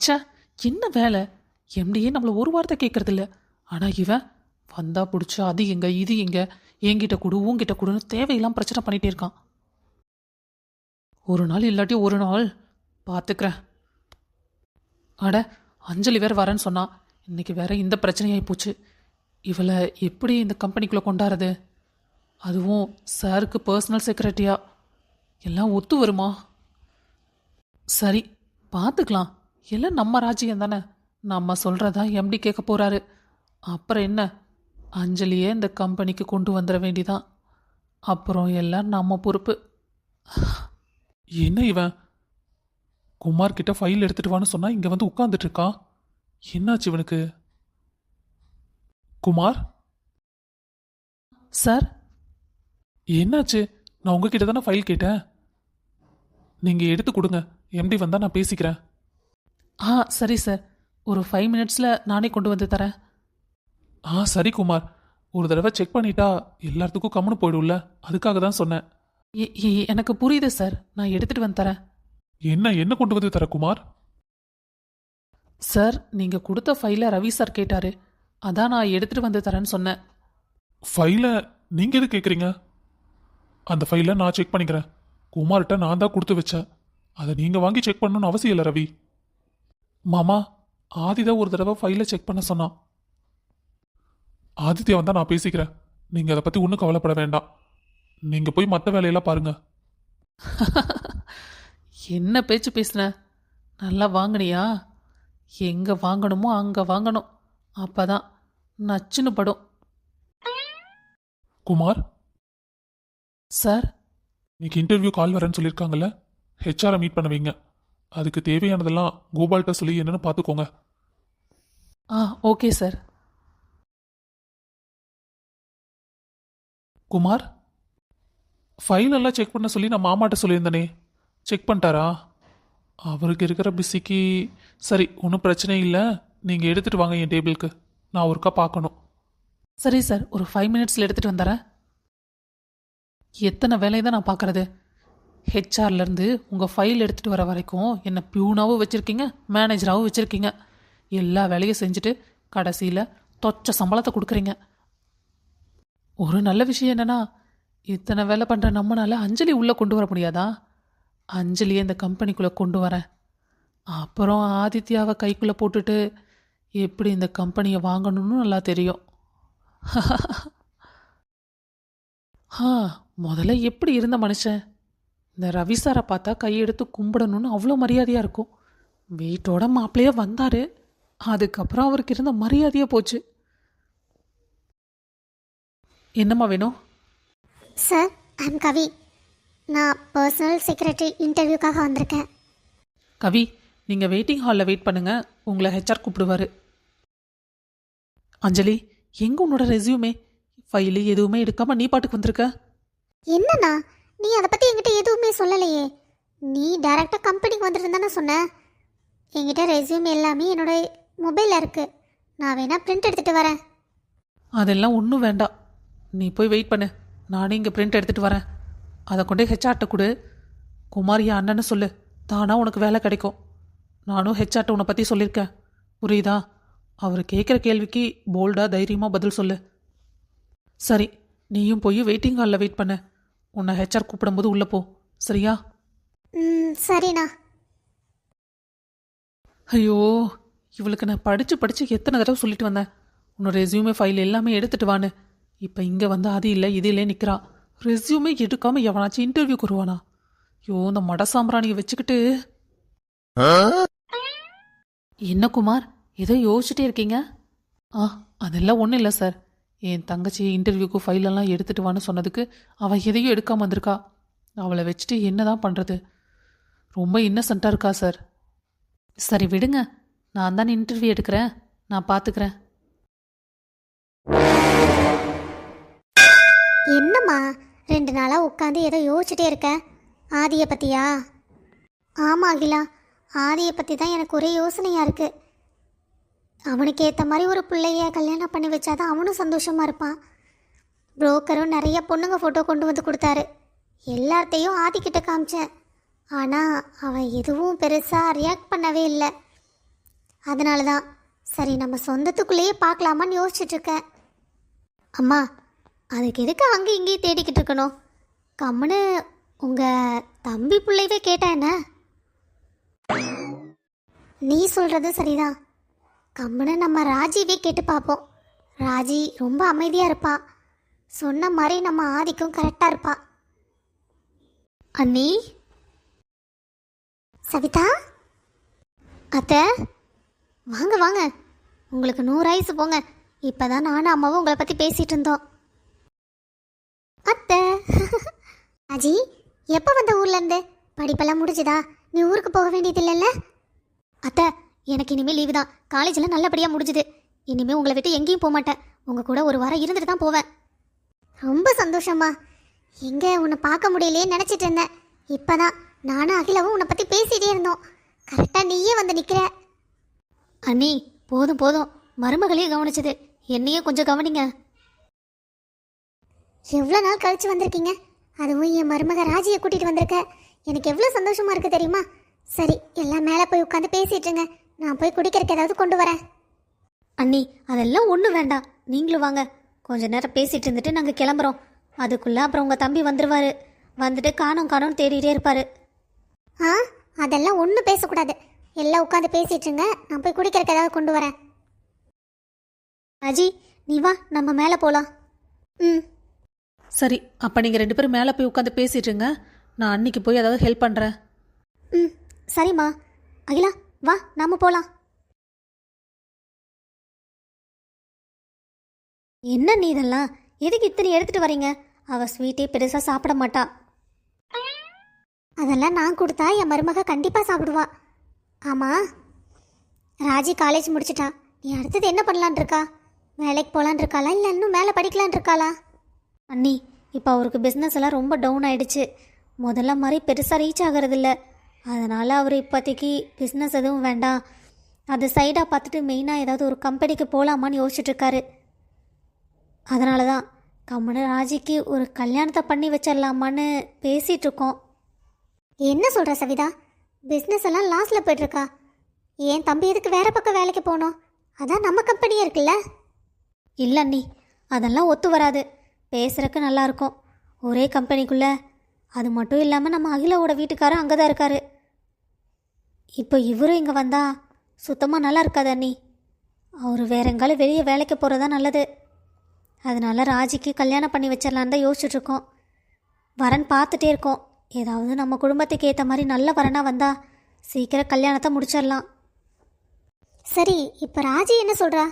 ச்சே என்ன வேலை? எம்டியே நம்மளை ஒரு வார்த்தை கேட்கறதில்ல ஆனால் இவன் வந்தா பிடிச்சா அது எங்க இது எங்க? என்கிட்ட கொடு உங்ககிட்ட கொடுன்னு தேவையில்லாம பிரச்சனை பண்ணிட்டே இருக்கான். ஒரு நாள் இல்லாட்டி ஒரு நாள் பார்த்துக்கிறேன் அட அஞ்சலி வேற வரேன்னு சொன்னா இன்னைக்கு வேற இந்த பிரச்சனையாகி போச்சு. இவளை எப்படி இந்த கம்பெனிக்குள்ளே கொண்டாடுறது? அதுவும் சாருக்கு பர்சனல் செக்ரட்டரியா எல்லாம் ஒத்து வருமா? சரி பார்த்துக்கலாம் எல்லாம் நம்ம ராஜ்யம் தானே? நம்ம சொல்கிறதா எம்டி கேட்க போகிறாரு அப்புறம் என்ன? அஞ்சலியே இந்த கம்பெனிக்கு கொண்டு வந்துட வேண்டிதான். அப்புறம் எல்லாம் நம்ம பொறுப்பு. என்ன இவன்? குமார் கிட்ட ஃபைல் எடுத்துட்டு வான்னு சொன்னா இங்க வந்து உட்கார்ந்துட்டு இருக்கான் என்னாச்சு இவனுக்கு? குமார்? சார்? என்னாச்சு? நான் உங்ககிட்ட தானே ஃபைல் கேட்டேன். நீங்க எடுத்து கொடுங்க. எம்டி வந்தா நான் பேசிக்கிறேன். ஆ சரி சார் ஒரு ஃபைவ் மினிட்ஸில் நானே கொண்டு வந்து தரேன். ஆ சரி குமார். ஒரு தடவை செக் பண்ணிட்டா எல்லாத்துக்கும் கம்முன்னு போயிடும்ல. அதுக்காக தான் சொன்னேன். எனக்கு புரியுது சார் நான் எடுத்துகிட்டு வந்து தரேன். என்ன என்ன கொண்டு வந்து தர குமார்? சார் நீங்கள் கொடுத்த ஃபைலை ரவி சார் கேட்டார். அதான் நான் எடுத்துகிட்டு வந்து தரேன்னு சொன்னேன். ஃபைலை நீங்க எது கேட்குறீங்க அந்த ஃபைலை நான் செக் பண்ணிக்கிறேன். குமார்கிட்ட நான் தான் கொடுத்து வச்சேன். அதை நீங்க வாங்கி செக் பண்ணணும்னு அவசியம் இல்லை ரவி. மாமா ஆதிதான் ஒரு தடவை ஃபைலை செக் பண்ண சொன்னான் ஆதித்யா வந்தா நான் பேசிக்கிறேன். நீங்க அதை பத்தி ஒன்றும் கவலைப்பட வேண்டாம். நீங்க போய் மற்ற வேலையெல்லாம் பாருங்க. என்ன பேச்சு பேசுன? நல்லா வாங்கினியா? எங்கே வாங்கணுமோ அங்கே வாங்கணும். அப்போ தான் நச்சுன்னு படும். குமார்? சார்? இன்னைக்கு இன்டர்வியூ கால் வரேன்னு சொல்லியிருக்காங்கல்ல? ஹெச்ஆரை மீட் பண்ண வைங்க. அதுக்கு தேவையானதெல்லாம் கோபால்கிட்ட சொல்லி என்னன்னு பார்த்துக்கோங்க. ஆ ஓகே சார். குமார் ஃபைல் எல்லாம் செக் பண்ண சொல்லி நான் மாமாட்ட சொல்லியிருந்தனே. செக் பண்ணிட்டாரா? அவருக்கு இருக்கிற பிஸிக்கு சரி ஒன்றும் பிரச்சனை இல்லை. நீங்கள் எடுத்துகிட்டு வாங்க என் டேபிளுக்கு. நான் ஒருக்கா பார்க்கணும். சரி சார். ஒரு ஃபைவ் மினிட்ஸில் எடுத்துகிட்டு வந்துடுறேன். எத்தனை வேலையை தான் நான் பார்க்குறது? ஹெச்ஆர்லேருந்து உங்கள் ஃபைல் எடுத்துகிட்டு வர வரைக்கும் என்னை பியூனாகவும் வச்சுருக்கீங்க மேனேஜராகவும் வச்சுருக்கீங்க. எல்லா வேலையும் செஞ்சுட்டு கடைசியில் தொச்ச சம்பளத்தை கொடுக்குறீங்க. ஒரு நல்ல விஷயம் என்னன்னா இத்தனை வேலை பண்ணுற நம்மளால் அஞ்சலி உள்ளே கொண்டு வர முடியாதா? அஞ்சலியை இந்த கம்பெனிக்குள்ளே கொண்டு வரேன். அப்புறம் ஆதித்யாவை கைக்குள்ளே போட்டுட்டு எப்படி இந்த கம்பெனியை வாங்கணும்னு நல்லா தெரியும். ஆ முதல்ல எப்படி இருந்த மனுஷன்? இந்த ரவி சாரை பார்த்தா கையெடுத்து கும்பிடணும்னு அவ்வளோ மரியாதையாக இருக்கும். வீட்டோட மாப்பிள்ளையே வந்தார். அதுக்கப்புறம் அவருக்கு இருந்த மரியாதையே போச்சு. என்னம்மா வேணும்? சார் ஐம் கவி நான் பர்சனல் செக்ரட்டரி இன்டர்வியூக்காக வந்திருக்கேன். கவி நீங்கள் வெயிட்டிங் ஹாலில் வெயிட் பண்ணுங்க. உங்களை ஹெச்ஆர் கூப்பிடுவாரு. அஞ்சலி எங்கே உன்னோட ரெஸ்யூமே ஃபைலு எதுவுமே எடுக்காம நீ பாட்டுக்கு வந்திருக்க? என்னண்ணா? நீ அதை பற்றி என்கிட்ட எதுவுமே சொல்லலையே. நீ டைரெக்டாக கம்பெனிக்கு வந்துட்டு தானே சொன்ன. என்கிட்ட ரெஸ்யூம் எல்லாமே என்னோட மொபைலில் இருக்குது நான் வேணால் பிரிண்ட் எடுத்துகிட்டு வரேன். அதெல்லாம் ஒன்றும் வேண்டாம். நீ போய் வெயிட் பண்ணு. நானே இங்கே பிரிண்ட் எடுத்துகிட்டு வரேன். அதை கொண்டே ஹெச்ஆர்ட்ட கொடு. குமாரியா அண்ணன்னு சொல்லு. தானாக உனக்கு வேலை கிடைக்கும். நானும் ஹெச்ஆர்ட்ட உன்னை பற்றி சொல்லியிருக்கேன். புரியுதா? அவர் கேட்குற கேள்விக்கு போல்டாக தைரியமாக பதில் சொல்லு. சரி நீயும் போய் வெயிட்டிங் ஹாலில் வெயிட் பண்ணு. உன்னை ஹெச்ஆர் கூப்பிடும்போது உள்ளே போ. சரியா? ம் சரிண்ணா. ஐயோ இவளுக்கு நான் படித்து படித்து எத்தனை தடவை சொல்லிட்டு வந்தேன். உன்னோட ரெஸ்யூமே ஃபைல் எல்லாமே எடுத்துட்டு வான்னு. இப்போ இங்கே வந்து அது இல்லை இது இல்லை நிற்கிறா ரெஸ்யூமே எடுக்காமல் எவனாச்சும் இன்டர்வியூக்கு வருவானா? ஐயோ இந்த மட சாம்பிராணியை வச்சுக்கிட்டு. என்ன குமார் ஏதோ யோசிச்சுட்டே இருக்கீங்க? ஆ அதெல்லாம் ஒன்றும் இல்லை சார். என் தங்கச்சி இன்டர்வியூக்கு ஃபைலெல்லாம் எடுத்துட்டு வான்னு சொன்னதுக்கு அவள் எதையும் எடுக்காமல் வந்திருக்கா. அவளை வச்சுட்டு என்ன தான் பண்ணுறது ரொம்ப இன்னசென்ட்டாக இருக்கா சார் சரி விடுங்க. நான் தான் இன்டர்வியூ எடுக்கிறேன். நான் பார்த்துக்கிறேன் என்னம்மா? ரெண்டு நாளாக உட்காந்து ஏதோ யோசிச்சுட்டே இருக்க. ஆதியை பற்றியா ஆமாம் அகிலா ஆதியை பற்றி தான் எனக்கு ஒரே யோசனையாக இருக்குது அவனுக்கு ஏற்ற மாதிரி ஒரு பிள்ளைய கல்யாணம் பண்ணி வச்சாதான் அவனும் சந்தோஷமாக இருப்பான். புரோக்கரும் நிறைய பொண்ணுங்க ஃபோட்டோ கொண்டு வந்து கொடுத்தாரு. எல்லாத்தையும் ஆதிக்கிட்ட காமிச்சேன். ஆனால் அவன் எதுவும் பெருசாக ரியாக்ட் பண்ணவே இல்லை. அதனால தான் சரி நம்ம சொந்தத்துக்குள்ளேயே பார்க்கலாமான்னு யோசிச்சுட்ருக்கேன் அம்மா அதுக்கு எதுக்கு அங்கே இங்கேயும் தேடிக்கிட்டு இருக்கணும்? கம்முன்னு உங்கள் தம்பி பிள்ளைவே கேட்டா என்ன? நீ சொல்கிறது சரிதான். கம்முன்னு நம்ம ராஜிவே கேட்டு பார்ப்போம். ராஜி ரொம்ப அமைதியாக இருப்பா. சொன்ன மாதிரி நம்ம ஆதிக்கும் கரெக்டாக இருப்பா. அண்ணி? சவிதா? அத்தை? வாங்க வாங்க. உங்களுக்கு நூறு ஐஸ் போங்க. இப்போ தான் நானும் அம்மாவும் உங்களை பற்றி பேசிகிட்டு இருந்தோம். அத்தை? அஜி எப்போ வந்த ஊர்லேருந்து படிப்பெல்லாம் முடிஞ்சுதா? நீ ஊருக்கு போக வேண்டியது இல்லைல்ல அத்தை எனக்கு இனிமேல் லீவு தான். காலேஜில் நல்லபடியாக முடிஞ்சுது. இனிமேல் உங்களை விட்டு எங்கேயும் போக மாட்டேன். உங்கள் கூட ஒரு வாரம் இருந்துட்டு தான் போவேன். ரொம்ப சந்தோஷமா எங்கே உன்னை பார்க்க முடியலையே நினச்சிட்டு இருந்தேன். இப்போ தான் நானும் அகிலவும் உன்னை பற்றி பேசிகிட்டே இருந்தோம். கரெக்டாக நீயே வந்து நிற்கிற அண்ணி போதும் போதும். மருமகளையே கவனிச்சது. என்னையே கொஞ்சம் கவனிங்க. எவ்வளோ நாள் கழிச்சு வந்திருக்கீங்க? அதுவும் என் மருமக ராஜியை கூட்டிகிட்டு வந்திருக்க. எனக்கு எவ்வளோ சந்தோஷமாக இருக்குது தெரியுமா? சரி எல்லாம் மேலே போய் உட்காந்து பேசிட்டுருங்க நான் போய் குடிக்கிறதுக்கு ஏதாவது கொண்டு வரேன். அண்ணி அதெல்லாம் ஒன்றும் வேண்டாம். நீங்களும் வாங்க. கொஞ்ச நேரம் பேசிட்டு இருந்துட்டு நாங்கள் கிளம்புறோம். அதுக்குள்ளே அப்புறம் உங்கள் தம்பி வந்துடுவார் வந்துட்டு காணோம் காணோம் தேடிட்டே இருப்பார். ஆ அதெல்லாம் ஒன்றும் பேசக்கூடாது. எல்லாம் உட்காந்து பேசிட்டுருங்க நான் போய் குடிக்கிறதுக்கு ஏதாவது கொண்டு வரேன். அஜி நீ வா. நம்ம மேலே போகலாம் ம். சரி அப்போ நீங்கள் ரெண்டு பேரும் மேலே போய் உட்காந்து பேசிட்டுருங்க நான் அன்னைக்கு போய் ஏதாவது ஹெல்ப் பண்ணுறேன் ம் சரிம்மா. அகிலா வா நாம போகலாம் என்ன நீ இதெல்லாம்? எதுக்கு இத்தனை எடுத்துட்டு வரீங்க? அவ ஸ்வீட்டே பெருசாக சாப்பிட மாட்டா. அதெல்லாம் நான் கொடுத்தா என் மருமக கண்டிப்பாக சாப்பிடுவா. ஆமாம் ராஜி காலேஜ் முடிச்சிட்டா. நீ அடுத்தது என்ன பண்ணலான் இருக்கா? வேலைக்கு போகலான் இருக்காளா? இல்லை இன்னும் மேலே படிக்கலான் இருக்காளா? அண்ணி இப்போ அவருக்கு பிஸ்னஸ் எல்லாம் ரொம்ப டவுன் ஆயிடுச்சு. முதல்ல மாதிரி பெருசாக ரீச் ஆகிறதில்ல. அதனால் அவர் இப்போதைக்கு பிஸ்னஸ் எதுவும் வேண்டாம். அது சைடாக பார்த்துட்டு மெயினாக ஏதாவது ஒரு கம்பெனிக்கு போகலாமான்னு யோசிச்சுட்ருக்காரு. அதனால தான் கம்முனு ராஜிக்கு ஒரு கல்யாணத்தை பண்ணி வச்சிடலாமான்னு பேசிகிட்ருக்கோம் என்ன சொல்கிற சவிதா? பிஸ்னஸ் எல்லாம் லாஸில் போயிட்டுருக்கா ஏன் தம்பி எதுக்கு வேறு பக்கம் வேலைக்கு போகணும் அதான் நம்ம கம்பெனியே இருக்குல்ல. இல்லை அண்ணி அதெல்லாம் ஒத்து வராது. பேசுகிறக்கு நல்லா இருக்கும். ஒரே கம்பெனிக்குள்ளே அது மட்டும் இல்லாமல் நம்ம அகிலாவோட வீட்டுக்காரர் அங்கே தான் இருக்காரு. இப்போ இவரும் இங்கே வந்தா சுத்தமாக நல்லா இருக்காது அண்ணி. அவர் வேற எங்காலும் வெளியே வேலைக்கு போகிறதா நல்லது. அதனால ராஜிக்கு கல்யாணம் பண்ணி வச்சிடலான்னு தான் யோசிச்சுட்டு இருக்கோம் வரன் பார்த்துட்டே இருக்கோம். ஏதாவது நம்ம குடும்பத்துக்கு ஏற்ற மாதிரி நல்ல வரனாக வந்தா சீக்கிரம் கல்யாணத்தை முடிச்சிடலாம் சரி இப்போ ராஜி என்ன சொல்கிறா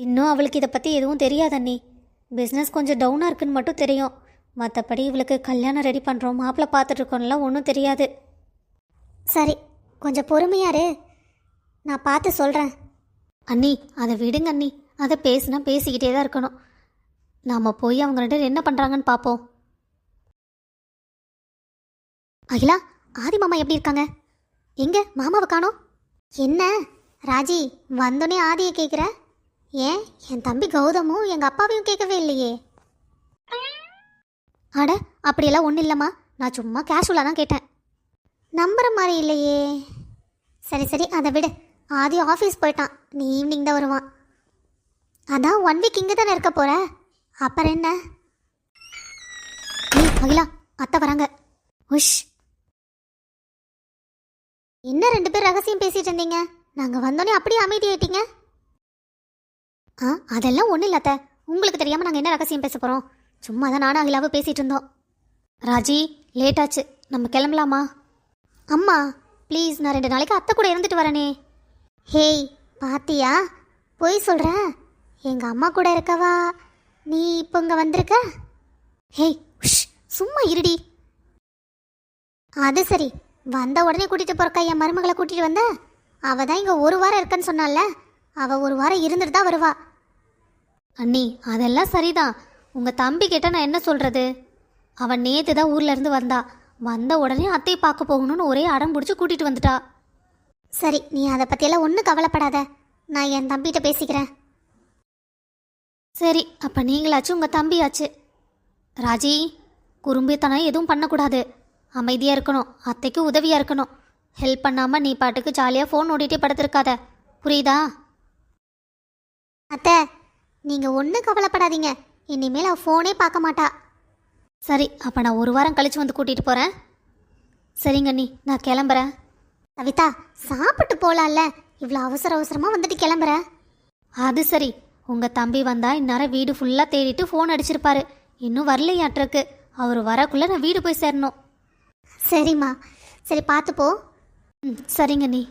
இன்னும் அவளுக்கு இதை பற்றி எதுவும் தெரியாது அண்ணி. பிஸ்னஸ் கொஞ்சம் டவுனாக இருக்குன்னு மட்டும் தெரியும். மற்றபடி இவளுக்கு கல்யாணம் ரெடி பண்ணுறோம் மாப்பிள்ளை பார்த்துட்ருக்கோம்லாம் ஒன்றும் தெரியாது. சரி கொஞ்சம் பொறுமையாரு நான் பார்த்து சொல்கிறேன் அண்ணி அதை விடுங்க அண்ணி. அதை பேசுனா பேசிக்கிட்டே தான் இருக்கணும். நாம் போய் அவங்க ரெண்டு பேரும் என்ன பண்ணுறாங்கன்னு பார்ப்போம். அகிலா ஆதி மாமா எப்படி இருக்காங்க? எங்கே? மாமாவை காணோம். என்ன? ராஜி வந்தோடனே ஆதியை கேட்குற ஏன்? என் தம்பி கௌதமும் எங்கள் அப்பாவையும் கேட்கவே இல்லையே. அட அப்படியெல்லாம் ஒன்றும் இல்லைம்மா. நான் சும்மா கேஷுவலாக தான் கேட்டேன். நம்புற மாதிரி இல்லையே. சரி சரி அதை விடு. ஆதி ஆஃபீஸ் போயிட்டான். நீ ஈவினிங் தான் வருவான். அதான் ஒன் வீக் இங்கே தானே இருக்க போகிற அப்புறம் என்ன? நீ அகிலா அத்தை வராங்க. உஷ். என்ன ரெண்டு பேர் ரகசியம் பேசிட்டு இருந்தீங்க? நாங்கள் வந்தோடனே அப்படியே அமைதி ஆயிட்டீங்க. ஆ அதெல்லாம் ஒன்றும் இல்லை அத்தை. உங்களுக்கு தெரியாமல் நாங்கள் என்ன ரகசியம் பேச போகிறோம் சும்மா தான் நானும் அகிலாவும் பேசிகிட்டு இருந்தோம். ராஜி லேட்டாச்சு நம்ம கிளம்பலாமா? அம்மா ப்ளீஸ் நான் ரெண்டு நாளைக்கு அத்தை கூட இருந்துட்டு வரனே. ஹேய் பாத்தியா? போய் சொல்கிற எங்கள் அம்மா கூட இருக்கவா? நீ இப்போ இங்கே வந்திருக்க? ஹேய் உஷ் சும்மா இருடி. அது சரி வந்த உடனே கூட்டிகிட்டு போகிறக்கா என் மருமகளை கூட்டிகிட்டு வந்த? அவள் தான் இங்கே ஒரு வாரம் இருக்கன்னு சொன்னால அவள் ஒரு வாரம் இருந்துட்டு தான் வருவா. அண்ணி அதெல்லாம் சரிதான். உங்கள் தம்பி கிட்ட நான் என்ன சொல்கிறது அவன் நேற்று தான் ஊர்லேருந்து வந்தாள் வந்தா. வந்த உடனே அத்தையை பார்க்க போகணும்னு ஒரே அடம் பிடிச்சி கூட்டிகிட்டு வந்துட்டா. சரி நீ அதை பற்றியெல்லாம் ஒன்றும் கவலைப்படாத. நான் என் தம்பிகிட்ட பேசிக்கிறேன். சரி அப்போ நீங்களாச்சும் உங்கள் தம்பியாச்சு. ராஜி குறும்பித்தனம் எதுவும் பண்ணக்கூடாது. அமைதியாக இருக்கணும் அத்தைக்கு உதவியாக இருக்கணும். ஹெல்ப் பண்ணாமல் நீ பாட்டுக்கு ஜாலியாக ஃபோன் ஓடிட்டே படுத்திருக்காத. புரியுதா? அத்தை நீங்கள் ஒன்றும் கவலைப்படாதீங்க. இனிமேல் அவள் ஃபோனே பார்க்க மாட்டா. சரி அப்போ நான் ஒரு வாரம் கழிச்சு வந்து கூட்டிகிட்டு போகிறேன் சரிங்க அண்ணி நான் கிளம்புறேன். கவிதா சாப்பிட்டு போகலாம்ல இவ்வளோ அவசர அவசரமாக வந்துட்டு கிளம்புற. அது சரி. உங்கள் தம்பி வந்தா இந்நேரம் வீடு ஃபுல்லாக தேடிட்டு ஃபோன் அடிச்சிருப்பாரு. இன்னும் வரலையாட்டிருக்கு. அவர் வரக்குள்ளே நான் வீடு போய் சேரணும். சரிம்மா. சரி பார்த்து போ ம் சரிங்க நீ